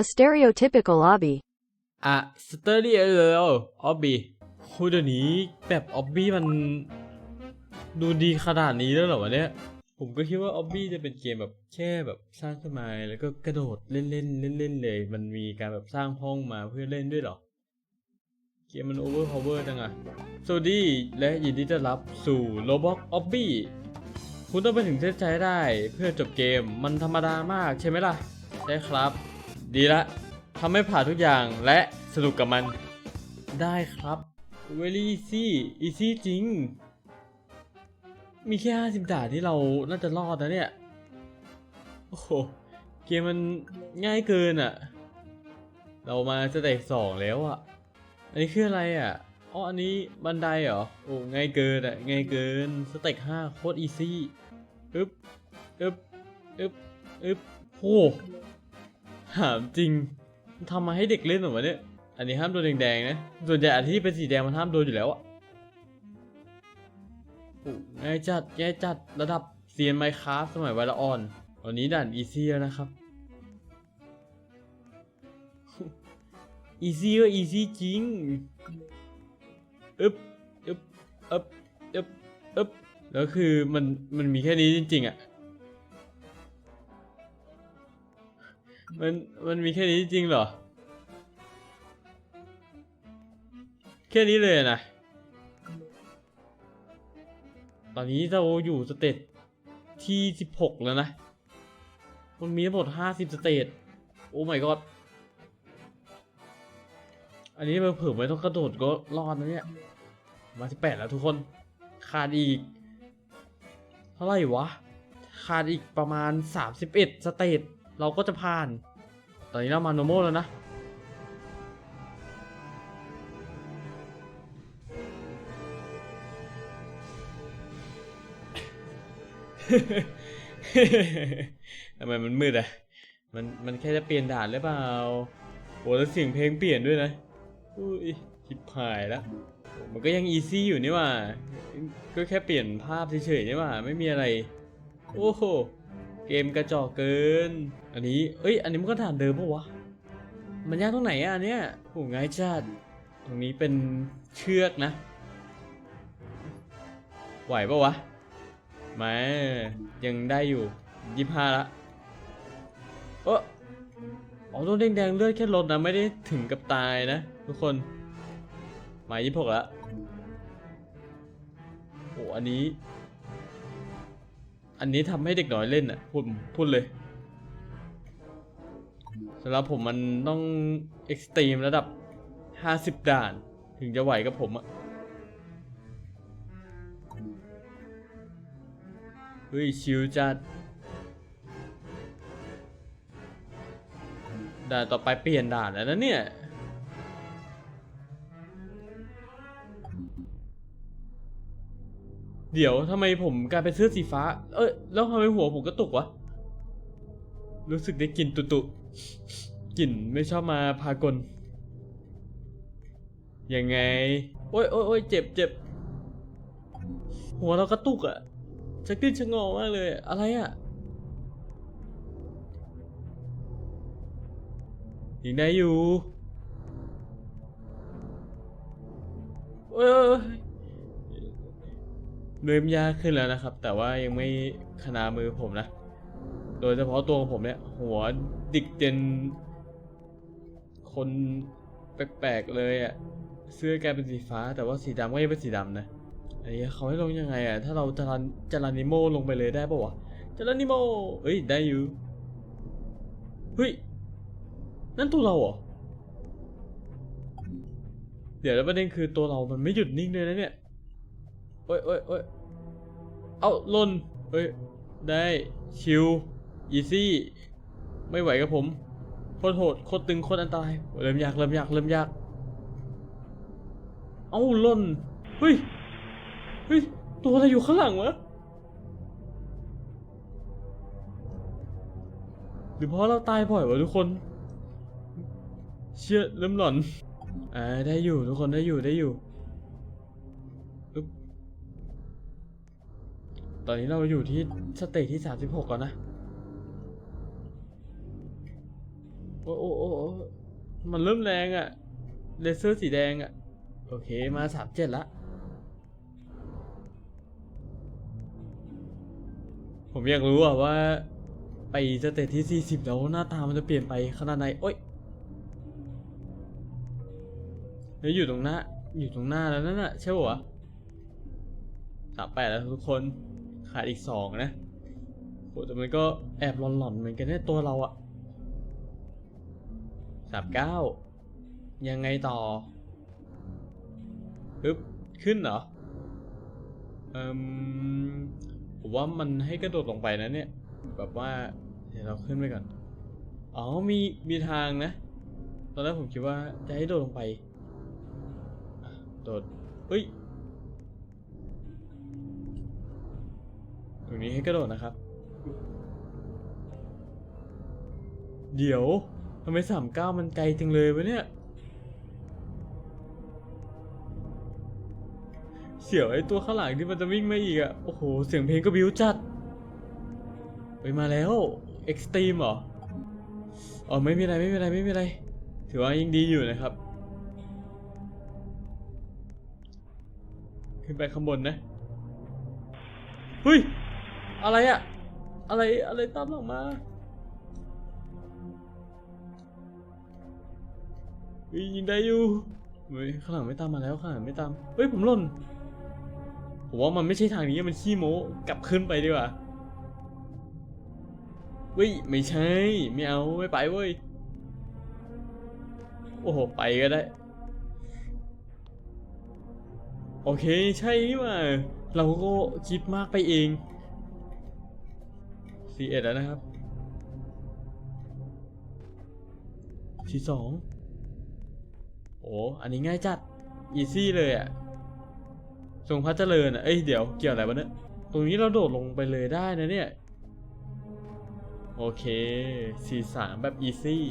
A stereotypical obby. อะสเตอรี่เลยออบบี้คูเดี๋ยวนี้แบบออบบี้มันดูดีขนาดนี้แล้วเหรอวะเนี่ย ผมก็คิดว่าออบบี้จะเป็นเกมแบบแค่แบบสร้างขึ้นมาแล้วก็กระโดดเล่นเล่นเล่นเล่นๆเลย มันมีการแบบสร้างห้องมาเพื่อเล่นด้วยเหรอ เกมมันโอเวอร์พาวเวอร์จังอะสวัสดีและยินดีต้อนรับสู่โ o บอกออบบี้คุณต้องไปถึงเส้นชัยได้เพื่อจบเกมมันธรรมดามากใช่ไหมล่ะ ใช่ครับ ดีละทำให้ผ่านทุกอย่างและสนุกกับมัน ได้ครับ very easy easy จริง มีแค่ 50 ด่านที่เราน่าจะรอดนะเนี่ย โอ้โห เกมมันง่ายเกินอะ่ะ เรามาสเต็กสองแล้วอะ่ะ อันนี้คืออะไรอะ่ะอ๋ออันนี้บันไดเหรอ โอ้ง่ายเกินอะ่ะ ง่ายเกิน สเต็กห้าโคตรอีซี่อึ๊บอึ๊บอึ๊บอึ๊บโอ้ ถามจริงทำมาให้เด็กเล่นหรอวะเนี่ย อันนี้ห้ามโดนแดงๆนะ ส่วนใหญ่อันที่เป็นสีแดงมันห้ามโดนอยู่แล้วอะโอ้ง่ายจัดง่ายจัดระดับเซียนไมคราสมัยวัยละอ่อน วันนี้ด่านอีซี่แล้วนะครับ อีซี่ก็อีซี่จริงอึ๊บอึ๊บอึ๊บอึ๊บอึ๊บแล้วคือมันมันมีแค่นี้จริงๆอะ มันมันมีแค่นี้จริงเหรอ แค่นี้เลยนะ ตอนนี้เราอยู่สเตจที่16แล้วนะ มันมีทั้งหมด50สเตจ โอ้ my god อันนี้เผื่อไม่ต้องกระโดดก็รอดนะเนี่ย มา18แล้วทุกคน ขาดอีก เท่าไหร่วะ ขาดอีกประมาณ31สเตจ เราก็จะผ่าน ตอนนี้เรามาโนโมแล้วนะ ทำไมมันมืดอะมันมันแค่จะเปลี่ยนด่านหรือเปล่าโอ้แล้วเสียงเพลงเปลี่ยนด้วยนะอุ้ยชิบหายแล้วมันก็ยังอีซี่อยู่นี่หว่า ก็แค่เปลี่ยนภาพเฉยๆนี่หว่า ไม่มีอะไร โอ้โห เกมกระจอกเกิน อันนี้ เอ้ย อันนี้มันก็ด่านเดิมปะวะ มันยากตรงไหนอะอันเนี้ยโหง่ายจัด ตรงนี้เป็นเชือกนะ ไหวปะวะมายังได้อยู่ยี่ห้าละ เอออ๋อตัวแดงๆเลือดแค่ลดนะ ไม่ได้ถึงกับตายนะ ทุกคนมายี่หกละโอ้อันนี้ อันนี้ทำให้เด็กน้อยเล่นอะพูดพูดเลยสำหรับผมมันต้องเอ็กซ์ตรีมระดับ 50 ด่าน ถึงจะไหวกับผมอะเฮ้ย ชิวจัด ด่านต่อไปเปลี่ยนด่านแล้วนะเนี่ย เดี๋ยวทำไมผมกลายเป็นเสื้อสีฟ้า เอ้ยแล้วทำไมหัวผมก็ตกวะ รู้สึกได้กลิ่นตุตุกลิ่นไม่ชอบมาพากล ยังไง โอ้ยโอ้ยโอ้ยเจ็บเจ็บ หัวเรากระตุกอะชักดิ้นชะงอมากเลย อะไรอะยังได้อยู่โอ้ยโอ้ยโอ้ย เริ่มยากขึ้นแล้วนะครับ แต่ว่ายังไม่ขนามือผมนะ โดยเฉพาะตัวของผมเนี่ย หัวดิกเดนคนแปลกๆเลยอะ่ะเสื้อกลายเป็นสีฟ้า แต่ว่าสีดำก็ยังเป็นสีดำนะไอ้เหี้เขาให้ลงยังไงอะ่ะถ้าเราจรันจารันิโมลงไปเลยได้ปะวะจารันิโมเอ้ยได้อยู่เฮ้ยนั่นตัวเราเหรอเดี๋ยวแล้วประเด็นคือตัวเรามันไม่หยุดนิ่งเลยนะเนี่ย อ้ยโอ้ยโอ้ยเอาล่นเอ้ย ได้ ชิวอีซี่ ไม่ไหวกับผม โคตรโหด โคตรตึง โคตรอันตราย เริ่มยาก เริ่มยาก เริ่มยาก เอ้าล่น เฮ้ย เฮ้ย ตัวอะไรอยู่ข้างหลังวะ หรือเพราะเราตายบ่อยวะทุกคน เชื่อเริ่มหลอน อ่า ได้อยู่ทุกคนได้อยู่ได้อยู่ ตอนนี้เราอยู่ที่สเตจที่ 36ก่อนนะโอ้โอ้โอ้โอ้มันเริ่มแรงอะเลเซอร์สีแดงอะโอเค มาสามเจ็ดละ ผมอยากรู้อะว่า ไปสเตจที่ 40 แล้วหน้าตามันจะเปลี่ยนไปขนาดไหน โอ๊ยเฮ้ยอยู่ตรงหน้า อยู่ตรงหน้าแล้วนั่นน่ะใช่ปะวะสามแปดแล้วทุกคน ขาดอีกสองนะโหแต่มันก็แอบหลอนๆเหมือนกันนี่ตัวเราอะสามเก้ายังไงต่อปึ๊บขึ้นเหรอเอ่มผมว่ามันให้กระโดดลงไปนะเนี่ย แบบว่า เดี๋ยวเราขึ้นไปก่อน อ๋อมีมีทางนะ ตอนแรกผมคิดว่าจะให้โดดลงไป โดดเฮ้ย ตรงนี้ให้กระโดดนะครับ เดี๋ยวทำไมสามเก้ามันไกลจังเลยวะเนี่ย เสียวไอ้ตัวข้างหลังที่มันจะวิ่งมาอีกอะโอ้โห เสียงเพลงก็บิ้วจัด ไปมาแล้วเอ็กซ์ตรีมเหรอ อ๋อไม่มีอะไรไม่มีอะไรไม่มีอะไร ถือว่ายังดีอยู่นะครับ ขึ้นไปข้างบนนะเฮ้ย อะไรอะอะไรอะไรตามหลังมาเฮ้ยยิงได้อยู่เฮ้ยข้างหลังไม่ตามมาแล้วข้างหลังไม่ตามเฮ้ยผมหล่นผมว่ามันไม่ใช่ทางนี้มันขี้โม้กลับขึ้นไปดีกว่าเฮ้ยไม่ใช่ไม่เอาไม่ไปเว้ยโอ้โหไปก็ได้ โอเคใช่นี่หว่าเราก็คิดมากไปเอง สี่เอ็ดแล้วนะครับที่สองโอ้อันนี้ง่ายจัด อีซี่เลยอะ่ะทรงพระเจริญอะ่ะเอ้ยเดี๋ยวเกี่ยวอะไรวะเนี่ย ตรงนี้เราโดดลงไปเลยได้นะเนี่ย โอเคสี่สามแบบอีซี่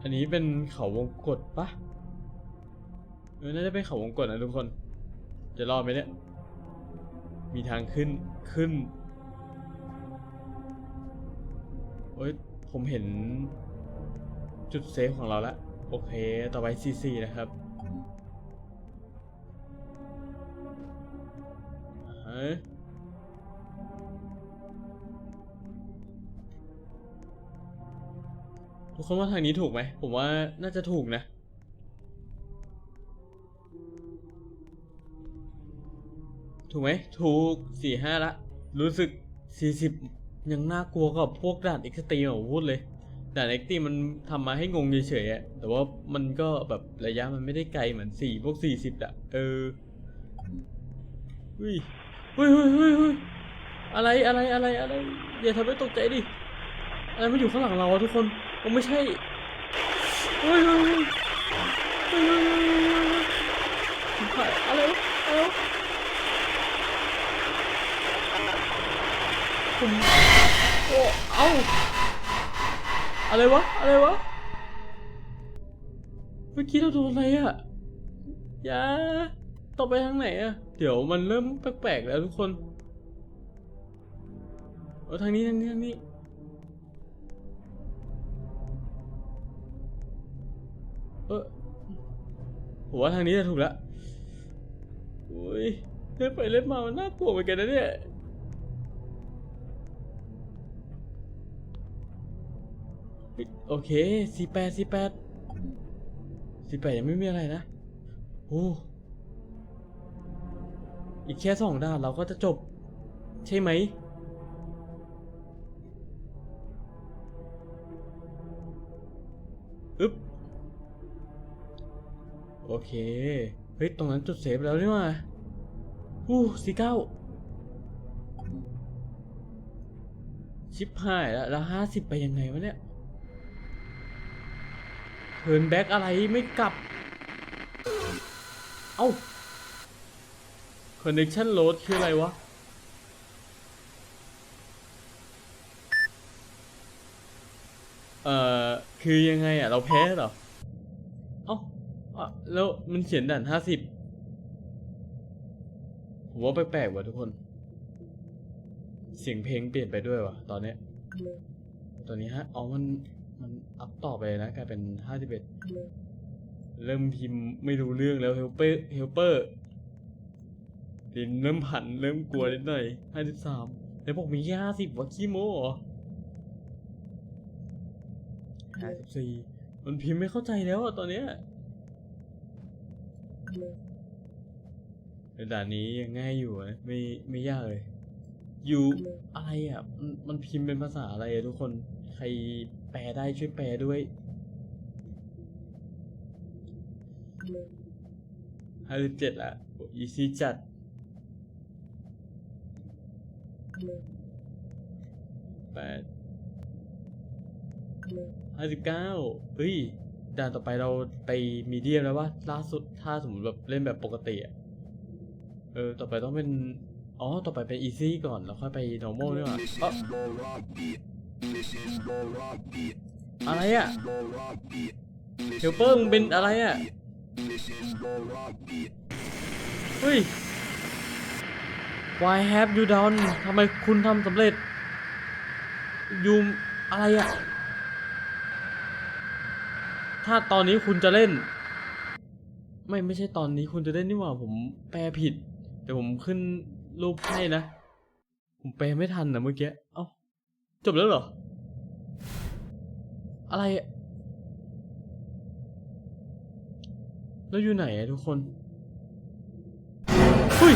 อันนี้เป็นเขาวงกตปะเออน่าจะเป็นเขาวงกตนะทุกคน จะรอดไหมเนี่ย มีทางขึ้นขึ้นโอ้ยผมเห็นจุดเซฟของเราแล้วโอเค ต่อไป CC นะครับทุกคนว่าทางนี้ถูกไหม ผมว่าน่าจะถูกนะ ถูกไหมถูกสี่ห้าละ รู้สึกสี่สิบยังน่ากลัวกับพวกด่านเอ็กซ์ตรีมอะพูดเลยด่านเอ็กซ์ตรีมมันทำมาให้งงเฉยๆแต่ว่ามันก็แบบระยะมันไม่ได้ไกลเหมือนสี่พวกสี่สิบอะเอออุ้ยอุ้ยอุ้ยอุ้ยอะไรอะไรอะไรอะไรอย่าทำให้ตกใจดิอะไรมันอยู่ข้างหลังเราทุกคนมันไม่ใช่เฮ้ยเฮ้ยเฮ้ยอะไรอะไร วะผมโอ้เอ้าอะไรวะ อะไรวะ เมื่อกี้เราโดนอะไรอะย่าต่อไปทางไหนอะเดี๋ยวมันเริ่มแปลกๆแล้วทุกคนเออทางนี้ทางนี้ทางนี้เออผมว่าทางนี้จะถูกแล้วอุ้ยเล่นไปเล่นมามันน่ากลัวเหมือนกันนะเนี่ย โอเคสี่แปดสี่แปดสี่แปดยังไม่มีอะไรนะโอ้อีกแค่สองด่านเราก็จะจบ ใช่ไหม อึ๊บ โอเค เฮ้ย ตรงนั้นจุดเซฟแล้วนี่หว่าอู้สี่เก้าชิปหายแล้วแล้วห้าสิบไปยังไงวะเนี่ย เทิร์นแบ็กอะไรไม่กลับ เอ้า connection load คืออะไรวะ เอ่อ คือยังไงอะ เราแพ้เหรอ เอ้าแล้วมันเขียนด่านห้าสิบผมว่าแปลกๆว่ะทุกคน เสียงเพลงเปลี่ยนไปด้วยว่ะ ตอนเนี้ยตอนนี้ฮะ อ๋อ มัน มันอัพต่อไปนะกลายเป็นห้าสิบเอ็ดเริ่มพิมพ์ไม่รู้เรื่องแล้วเฮลเปอร์เฮลเปอร์ดินเริ่มผันเริ่มกลัวนิดหน่อยห้าสิบสามแล้วบอกมีแค่ห้าสิบวะขี้โม้เหรอห้าสิบสี่มันพิมพ์ไม่เข้าใจแล้วอะตอนเนี้ยด่านนี้ยังง่ายอยู่นะไม่ไม่ยากเลย อยู่อะไรอะมันมันพิมพ์เป็นภาษาอะไรอะทุกคน ใครแปลได้ช่วยแปลด้วย ห้าสิบเจ็ดละอีซีจัด แปดห้าสิบเก้าเฮ้ย ด่านต่อไปเราไปมีเดียมแล้วว่าล่าสุด ถ้าสมมติแบบเล่นแบบปกติอะเออ ต่อไปต้องเป็น อ๋อ ต่อไปเป็น easy ก่อน แล้วค่อยไป normal ด้วยว่ะเอะไรอะเฮลเปอร์มึงเป็นอะไรอะเฮ้ย why have you done ทำไมคุณทำสำเร็จยูมอะไรอะถ้าตอนนี้คุณจะเล่น ไม่ไม่ใช่ตอนนี้คุณจะเล่นนี่หว่าผมแปลผิด เดี๋ยวผมขึ้นรูปให้นะ ผมแปลไม่ทันนะเมื่อกี้ เอ้า จบแล้วเหรอ อะไร แล้วอยู่ไหนอะทุกคนเฮ้ย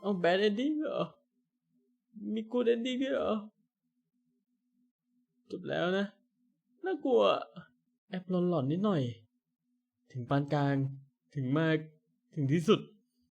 เอาแบดเอนดิ้งเหรอ มีกูดเอนดิ้งด้วยเหรอ จบแล้วนะ น่ากลัว แอบหลอนๆนิดหน่อย ถึงปานกลาง ถึงมากถึงที่สุด